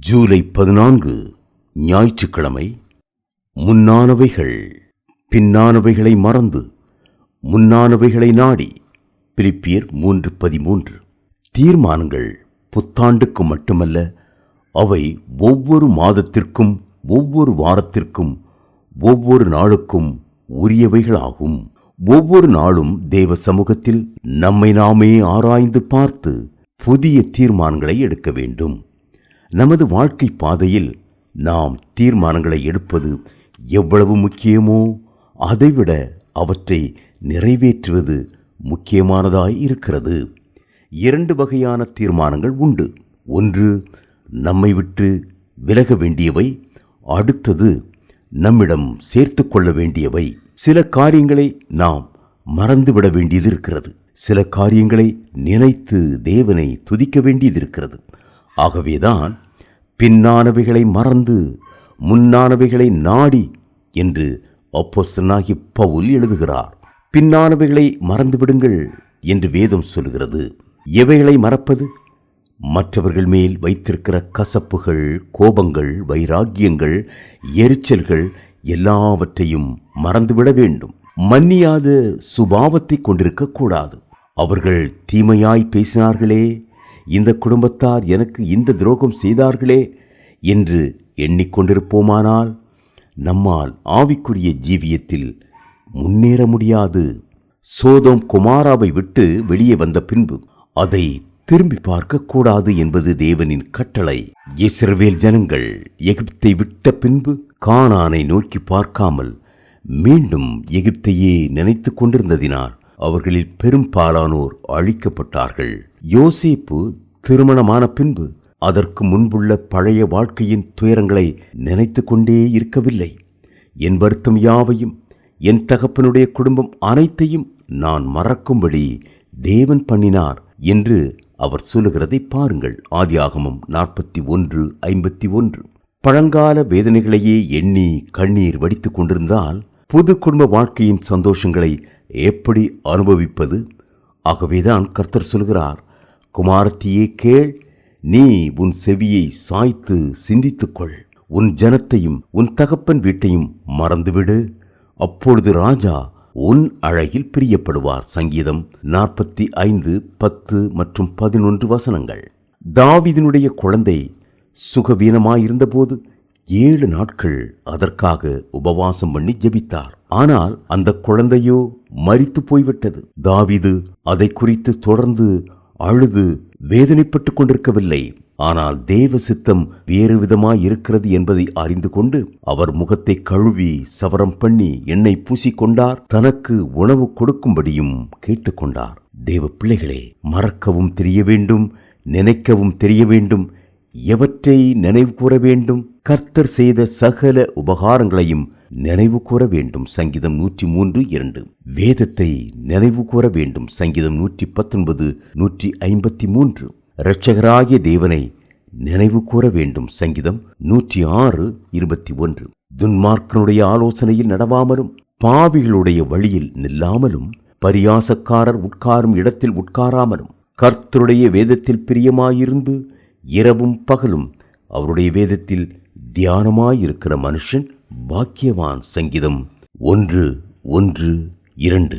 ஜூலை பதினான்கு ஞாயிற்றுக்கிழமை முன்னானவைகள் பின்னானவைகளை மறந்து முன்னானவைகளை நாடி பிலிப்பியர் மூன்று பதிமூன்று. தீர்மானங்கள் புத்தாண்டுக்கு மட்டுமல்ல அவை ஒவ்வொரு மாதத்திற்கும் ஒவ்வொரு வாரத்திற்கும் ஒவ்வொரு நாளுக்கும் உரியவைகளாகும். ஒவ்வொரு நாளும் தேவ சமூகத்தில் நம்மை நாமே ஆராய்ந்து பார்த்து புதிய தீர்மானங்களை எடுக்க வேண்டும். நமது வாழ்க்கை பாதையில் நாம் தீர்மானங்களை எடுப்பது எவ்வளவு முக்கியமோ அதைவிட அவற்றை நிறைவேற்றுவது முக்கியமானதாய் இருக்கிறது. இரண்டு வகையான தீர்மானங்கள் உண்டு. ஒன்று நம்மை விட்டு விலக வேண்டியவை. அடுத்தது நம்மிடம் சேர்த்து கொள்ள வேண்டியவை. சில காரியங்களை நாம் மறந்துவிட வேண்டியது இருக்கிறது சில காரியங்களை நினைத்து தேவனை துதிக்க வேண்டியது இருக்கிறது ஆகவேதான் பின்னானவைகளை மறந்து முன்னானவைகளை நாடி என்று அப்போஸ்தனாகி பவுல் எழுதுகிறார். பின்னானவைகளை மறந்துவிடுங்கள் என்று வேதம் சொல்கிறது எவைகளை மறப்பது? மற்றவர்கள் மேல் வைத்திருக்கிற கசப்புகள் கோபங்கள் வைராக்கியங்கள் எரிச்சல்கள் எல்லாவற்றையும் மறந்துவிட வேண்டும். மன்னியாத சுபாவத்தை கொண்டிருக்க கூடாது. அவர்கள் தீமையாய் பேசினார்களே இந்த குடும்பத்தார் எனக்கு இந்த துரோகம் செய்தார்களே என்று எண்ணிக்கொண்டிருப்போமானால் நம்மால் ஆவிக்குரிய ஜீவியத்தில் முன்னேற முடியாது. சோதோம் குமாராவை விட்டு வெளியே வந்த பின்பு அதை திரும்பி பார்க்க கூடாது என்பது தேவனின் கட்டளை. இஸ்ரவேல் ஜனங்கள் எகிப்தை விட்ட பின்பு கானானை நோக்கி பார்க்காமல் மீண்டும் எகிப்தையே நினைத்து கொண்டிருந்ததினால் அவர்களில் பெரும்பாலானோர் அழிக்கப்பட்டார்கள். யோசேப்பு திருமணமான பின்பு அதற்கு முன்புள்ள பழைய வாழ்க்கையின் துயரங்களை நினைத்து கொண்டே இருக்கவில்லை. என் வருத்தம் யாவையும் என் தகப்பனுடைய குடும்பம் அனைத்தையும் நான் மறக்கும்படி தேவன் பண்ணினார் என்று அவர் சொல்லுகிறதை பாருங்கள். ஆதியாகமம் நாற்பத்தி ஒன்று ஐம்பத்தி ஒன்று. பழங்கால வேதனைகளையே எண்ணி கண்ணீர் வடித்துக் கொண்டிருந்தால் புது குடும்ப வாழ்க்கையின் சந்தோஷங்களை எப்படி அனுபவிப்பது? ஆகவேதான் கர்த்தர் சொல்கிறார் குமாரத்தியே கேள் நீ உன் செவியை சாய்த்து சிந்தித்துக்கொள். உன் ஜனத்தையும் உன் தகப்பன் வீட்டையும் மறந்துவிடு. அப்பொழுது ராஜா உன் அழகில் பிரியப்படுவார். சங்கீதம் நாற்பத்தி ஐந்து பத்து மற்றும் பதினொன்று வசனங்கள். தாவிதனுடைய குழந்தை சுகவீனமாயிருந்தபோது ஏழு நாட்கள் அதற்காக உபவாசம் பண்ணி ஜெபித்தார். ஆனால் அந்த குழந்தையோ மறித்து போய்விட்டது. தாவிது அதை குறித்து தொடர்ந்து அழுது வேதனைப்பட்டுக் கொண்டிருக்கவில்லை. ஆனால் தேவ சித்தம் வேறு விதமாய் இருக்கிறது என்பதை அறிந்து கொண்டு அவர் முகத்தை கழுவி சவரம் பண்ணி எண்ணெய் பூசிக்கொண்டார் தனக்கு உணவு கொடுக்கும்படியும் கேட்டுக்கொண்டார் தேவ பிள்ளைகளே மறக்கவும் தெரிய வேண்டும் நினைக்கவும் தெரிய வேண்டும். எவற்றை நினைவு கூற வேண்டும்? கர்த்தர் செய்த சகல உபகாரங்களையும் நினைவு கூற வேண்டும். சங்கீதம் நூற்றி மூன்று இரண்டு. வேதத்தை நினைவு கூற வேண்டும். சங்கீதம் நூற்றி பத்தொன்பது நூற்றி ஐம்பத்தி மூன்று. இரட்சகராகிய தேவனை நினைவு கூற வேண்டும். சங்கீதம் நூற்றி ஆறு இருபத்தி ஒன்று. துன்மார்க்கனுடைய ஆலோசனையில் நடவாமலும் பாவிகளுடைய வழியில் நில்லாமலும் பரியாசக்காரர் உட்காரும் இடத்தில் உட்காராமலும் கர்த்தருடைய வேதத்தில் பிரியமாயிருந்து இரவும் பகலும் அவருடைய வேதத்தில் தியானமாயிருக்கிற மனுஷன் பாக்கியவான் சங்கீதம் ஒன்று ஒன்று இரண்டு.